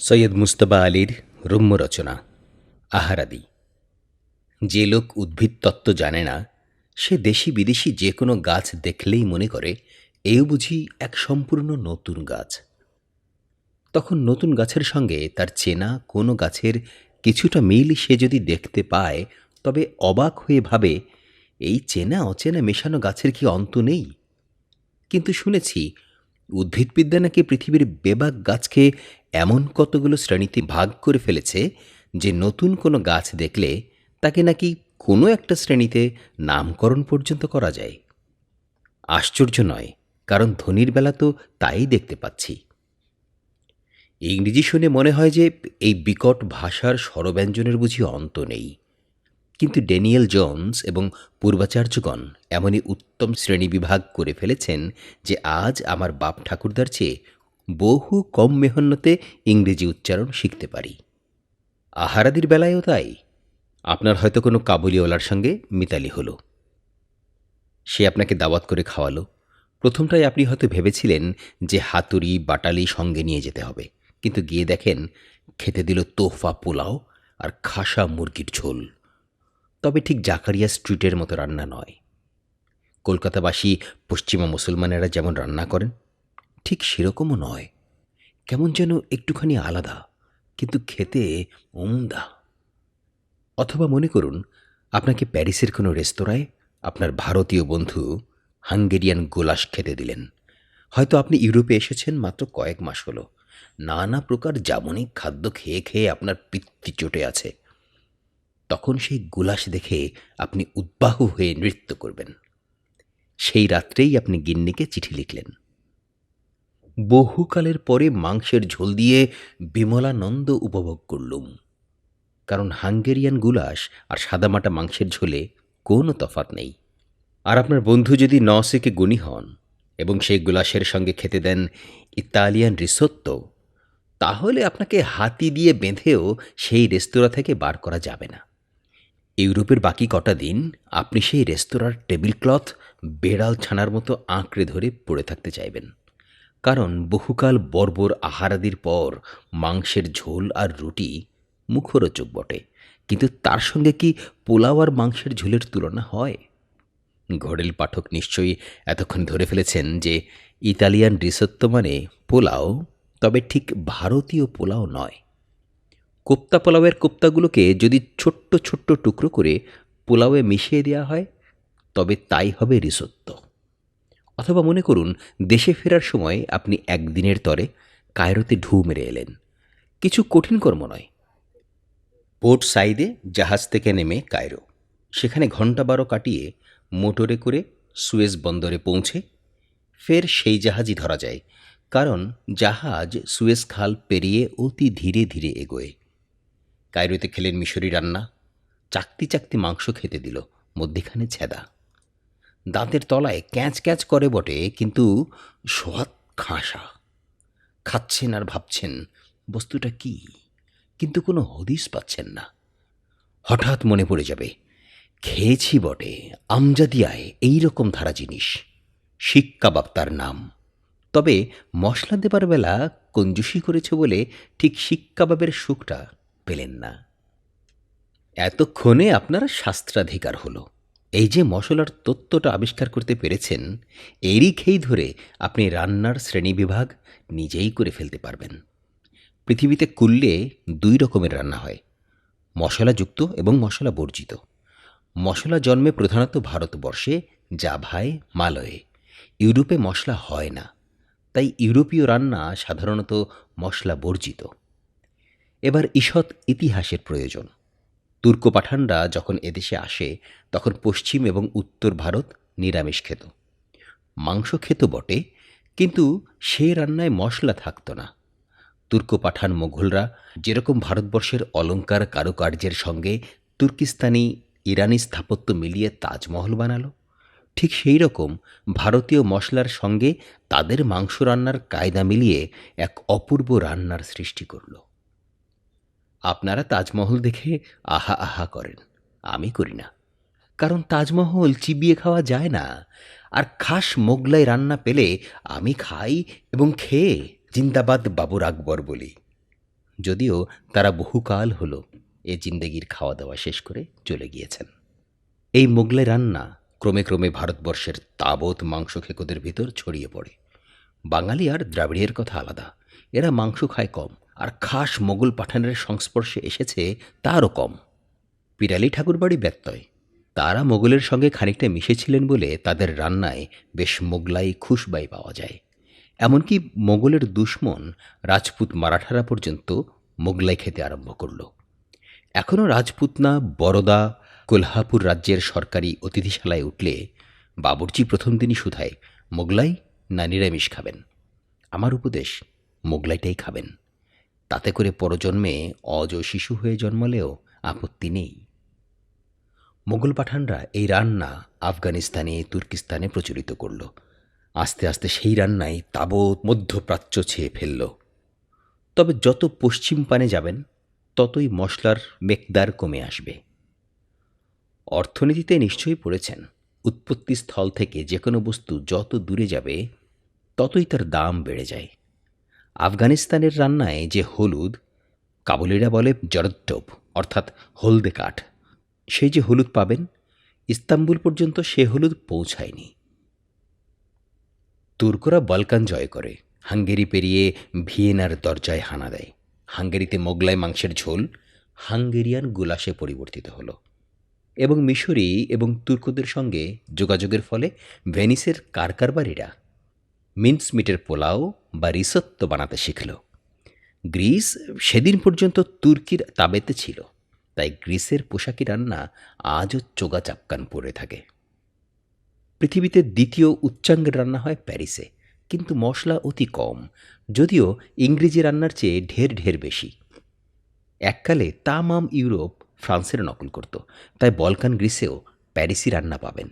সৈয়দ মুস্তফা আলীর রম্য রচনা, আহারাদি। যে লোক উদ্ভিদ তত্ত্ব জানে না, সে দেশি বিদেশি যে কোনো গাছ দেখলেই মনে করে, এও বুঝি এক সম্পূর্ণ নতুন গাছ। তখন নতুন গাছের সঙ্গে তার চেনা কোনো গাছের কিছুটা মিল সে যদি দেখতে পায়, তবে অবাক হয়ে ভাবে, এই চেনা অচেনা মেশানো গাছের কি অন্ত নেই? কিন্তু শুনেছি, উদ্ভিদবিদ্যা নাকি পৃথিবীর বেবাক গাছকে এমন কতগুলো শ্রেণীতে ভাগ করে ফেলেছে যে নতুন কোনো গাছ দেখলে তাকে নাকি কোনো একটা শ্রেণীতে নামকরণ পর্যন্ত করা যায়। আশ্চর্য নয়, কারণ ধনির বেলা তো তাই দেখতে পাচ্ছি। ইংরেজি শুনে মনে হয় যে এই বিকট ভাষার স্বরব্যঞ্জনের বুঝি অন্ত নেই। কিন্তু ড্যানিয়েল জোন্স এবং পূর্বাচার্যগণ এমনই উত্তম শ্রেণীবিভাগ করে ফেলেছেন যে আজ আমার বাপ ঠাকুরদার চেয়ে বহু কম মেহন্নতে ইংরেজি উচ্চারণ শিখতে পারি। আহারাদির বেলায়ও তাই। আপনার হয়তো কোনো কাবুলিওয়ালার সঙ্গে মিতালি হলো। সে আপনাকে দাওয়াত করে খাওয়ালো। প্রথমটাই আপনি হয়তো ভেবেছিলেন যে হাতুড়ি, বাটালি সঙ্গে নিয়ে যেতে হবে। কিন্তু গিয়ে দেখেন, খেতে দিল তোফা পোলাও আর খাসা মুরগির ঝোল। তবে ঠিক জাকারিয়া স্ট্রিটের মতো রান্না নয়। কলকাতাবাসী, পশ্চিমা মুসলমানেরা যেমন রান্না করেন ঠিক সেরকমও নয়। কেমন যেন একটুখানি আলাদা, কিন্তু খেতে উমদা। অথবা মনে করুন, আপনাকে প্যারিসের কোনো রেস্তোরাঁয় আপনার ভারতীয় বন্ধু হাঙ্গেরিয়ান গোলাস খেতে দিলেন। হয়তো আপনি ইউরোপে এসেছেন মাত্র কয়েক মাস হলো। নানা প্রকার জামনিক খাদ্য খেয়ে খেয়ে আপনার পিত্তি চটে আছে। তখন সেই গুলাস দেখে আপনি উদ্বাহ হয়ে নৃত্য করবেন। সেই রাত্রেই আপনি গিন্নিকে চিঠি লিখলেন। বহুকালের পরে মাংসের ঝোল দিয়ে বিমলানন্দ উপভোগ করলুম। কারণ হাঙ্গেরিয়ান গুলাস আর সাদামাটা মাংসের ঝোলে কোনো তফাত নেই। আর আপনার বন্ধু যদি নসেকে গুণী হন এবং সেই গুলাসের সঙ্গে খেতে দেন ইতালিয়ান রিসোত্তো, তাহলে আপনাকে হাতি দিয়ে বেঁধেও সেই রেস্তোরাঁ থেকে বার করা যাবে না। ইউরোপের বাকি কটা দিন আপনি সেই রেস্তোরাঁর টেবিল ক্লথ বেড়াল ছানার মতো আঁকড়ে ধরে পড়ে থাকতে চাইবেন। কারণ বহুকাল বর্বর আহারাদির পর মাংসের ঝোল আর রুটি মুখরোচক বটে। কিন্তু তার সঙ্গে কি পোলাও আর মাংসের ঝোলের তুলনা হয়? ঘড়েল পাঠক নিশ্চয়ই এতক্ষণ ধরে ফেলেছেন যে ইতালিয়ান রিসত্ব মানে পোলাও, তবে ঠিক ভারতীয় পোলাও নয়। কোপ্তা পোলাওয়ের কোপ্তাগুলোকে যদি ছোট্ট ছোট্ট টুকরো করে পোলাওয়ে মিশিয়ে দেওয়া হয়, তবে তাই হবে রিসত্ব অথবা মনে করুন, দেশে ফেরার সময় আপনি একদিনের তরে কায়রোতে ঢু মেরে এলেন। কিছু কঠিন কর্ম নয়। পোর্ট সাইডে জাহাজ থেকে নেমে কায়রো। সেখানে ঘণ্টা বারো কাটিয়ে মোটরে করে সুয়েজ বন্দরে পৌঁছে ফের সেই জাহাজই ধরা যায়, কারণ জাহাজ সুয়েজ খাল পেরিয়ে অতি ধীরে ধীরে এগোয়। কায়রোতে খেলেন মিশরি রান্না, চাকতি চাকতি মাংস খেতে দিল, মধ্যেখানে ছেদা। দাঁতের তলায় ক্যাঁচ ক্যাঁচ করে বটে, কিন্তু সোয়াদ খাঁসা। খাচ্ছেন আর ভাবছেন, বস্তুটা কি? কিন্তু কোনো হদিস পাচ্ছেন না। হঠাৎ মনে পড়ে যাবে, খেয়েছি বটে, আমজাদিয়ায় এই রকম ধারা জিনিস। শিক কাবাব তার নাম। তবে মশলা দেবার বেলা কঞ্জুসি করেছে বলে ঠিক শিক কাবাবের সুখটা পেলেন না। এতক্ষণে আপনার শাস্ত্রাধিকার হলো। এই যে মশলার তত্ত্বটা আবিষ্কার করতে পেরেছেন, এরই খেই ধরে আপনি রান্নার শ্রেণীবিভাগ নিজেই করে ফেলতে পারবেন। পৃথিবীতে কুললে দুই রকমের রান্না হয় মশলাযুক্ত এবং মশলা বর্জিত। মশলা জন্মে প্রধানত ভারতবর্ষে, জাভায়, মালয়ে। ইউরোপে মশলা হয় না, তাই ইউরোপীয় রান্না সাধারণত মশলা বর্জিত। এবার ঈষৎ ইতিহাসের প্রয়োজন। তুর্ক পাঠানরা যখন এদেশে আসে, তখন পশ্চিম এবং উত্তর ভারত নিরামিষ খেত। মাংস খেত বটে, কিন্তু সে রান্নায় মশলা থাকতো না। তুর্ক পাঠান মোঘলরা যেরকম ভারতবর্ষের অলঙ্কার কারুকার্যের সঙ্গে তুর্কিস্তানি, ইরানি স্থাপত্য মিলিয়ে তাজমহল বানালো, ঠিক সেই রকম ভারতীয় মশলার সঙ্গে তাদের মাংস রান্নার কায়দা মিলিয়ে এক অপূর্ব রান্নার সৃষ্টি করল। আপনারা তাজমহল দেখে আহা আহা করেন। আমি করি না। কারণ তাজমহল চিবিয়ে খাওয়া যায় না। আর খাস মোগলাই রান্না পেলে আমি খাই এবং খেয়ে জিন্দাবাদ বাবুর আকবর বলি। যদিও তারা বহুকাল হলো এ জিন্দেগির খাওয়া দাওয়া শেষ করে চলে গিয়েছেন। এই মোগলাই রান্না ক্রমে ক্রমে ভারতবর্ষের তাবৎ মাংস খেকোদের ভিতর ছড়িয়ে পড়ে। বাঙালি আর দ্রাবিড়ের কথা আলাদা। এরা মাংস খায় কম। আর খাস মোগল পাঠানের সংস্পর্শে এসেছে তারও কম। পিরালি ঠাকুরবাড়ি ব্যত্যয়। তারা মোগলের সঙ্গে খানিকটা মিশেছিলেন বলে তাদের রান্নায় বেশ মোগলাই খুশবাই পাওয়া যায়। এমনকি মোগলের দুশ্মন রাজপুত মারাঠারা পর্যন্ত মোগলাই খেতে আরম্ভ করল। এখনও রাজপুতনা বরোদা কোলহাপুর রাজ্যের সরকারি অতিথিশালায় উঠলে বাবুর্চি প্রথম দিনই শুধায় মোগলাই না নিরামিষ খাবেন? আমার উপদেশ, মোগলাইটাই খাবেন। তাতে করে পরজন্মে অজ শিশু হয়ে জন্মালেও আপত্তি নেই। মোগল পাঠানরা এই রান্না আফগানিস্তানে, তুর্কিস্তানে প্রচলিত করল। আস্তে আস্তে সেই রান্নাই তাবৎ মধ্যপ্রাচ্য ছেয়ে ফেলল। তবে যত পশ্চিম পানে যাবেন, ততই মশলার মেকদার কমে আসবে। অর্থনীতিতে নিশ্চয়ই পড়েছেন উৎপত্তি স্থল থেকে যে কোনো বস্তু যত দূরে যাবে, ততই তার দাম বেড়ে যায়। আফগানিস্তানের রান্নায় যে হলুদ, কাবুলিরা বলে জরদ্দব অর্থাৎ হলদে কাঠ। সেই যে হলুদ পাবেন, ইস্তাম্বুল পর্যন্ত সে হলুদ পৌঁছায়নি। তুর্করা বলকান জয় করে। হাঙ্গেরি পেরিয়ে ভিয়েনার দরজায় হানা দেয়। হাঙ্গেরিতে মোগলাই মাংসের ঝোল হাঙ্গেরিয়ান গুলাসে পরিবর্তিত হলো। এবং মিশরি এবং তুর্কদের সঙ্গে যোগাযোগের ফলে ভেনিসের কারকারবারীরা মিন্স মিটের পোলাও বা রিসত্ত বানাতে শিখল। গ্রিস সেদিন পর্যন্ত তুর্কির তাবেতে ছিল, তাই গ্রিসের পোশাকি রান্না আজও চোগা চাপকান পড়ে থাকে। পৃথিবীতে দ্বিতীয় উচ্চাঙ্গের রান্না হয় প্যারিসে, কিন্তু মশলা অতি কম, যদিও ইংরেজি রান্নার চেয়ে ঢের ঢের বেশি। এককালে তামাম ইউরোপ ফ্রান্সের নকল করত, তাই বলকান গ্রিসেও প্যারিসি রান্না পাবেন।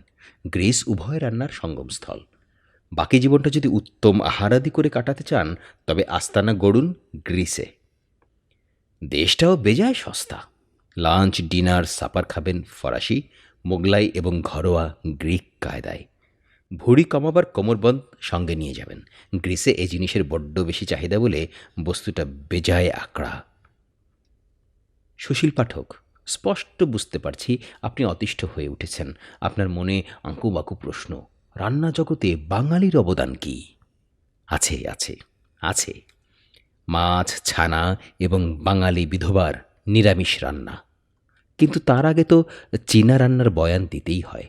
গ্রিস উভয় রান্নার সঙ্গমস্থল। বাকি জীবনটা যদি উত্তম আহারাদি করে কাটাতে চান, তবে আস্তানা গড়ুন গ্রিসে। দেশটাও বেজায় সস্তা। লাঞ্চ, ডিনার, সাপার খাবেন ফরাসি, মোগলাই এবং ঘরোয়া গ্রিক কায়দায়। ভুড়ি কমাবার কোমরবন্ধ সঙ্গে নিয়ে যাবেন। গ্রিসে এই জিনিসের বড্ড বেশি চাহিদা বলে বস্তুটা বেজায় আকড়া। সুশীল পাঠক, স্পষ্ট বুঝতে পারছি আপনি অতিষ্ঠ হয়ে উঠেছেন। আপনার মনে আঁকুবাকু প্রশ্ন। রান্না জগতে বাঙালির অবদান কি? আছে আছে আছে। মাছ, ছানা এবং বাঙালি বিধবার নিরামিষ রান্না। কিন্তু তার আগে তো চীনা রান্নার বয়ান দিতেই হয়।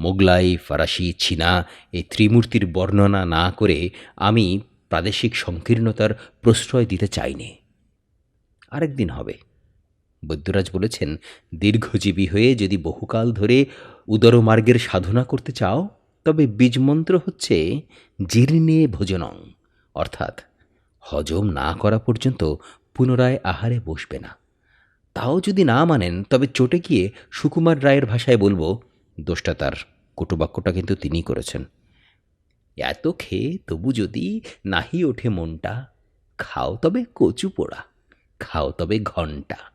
মোগলাই, ফরাসি, চীনা এই ত্রিমূর্তির বর্ণনা না করে আমি প্রাদেশিক সংকীর্ণতার প্রশ্রয় দিতে চাইনি। আরেকদিন হবে। বৈদ্যরাজ বলেছেন, দীর্ঘজীবী হয়ে যদি বহুকাল ধরে উদরমার্গের সাধনা করতে চাও তবে বীজমন্ত্র হচ্ছে জীর্ণে ভোজনং, অর্থাৎ হজম না করা পর্যন্ত পুনরায় আহারে বসবে না। তাও যদি না মানেন, তবে চটে গিয়ে সুকুমার রায়ের ভাষায় বলব, দোষটা তার কটুবাক্যটা কিন্তু তিনিই করেছেন। এত খেয়ে তবু যদি নাহি ওঠে মনটা, খাও তবে কচু পোড়া, খাও তবে ঘণ্টা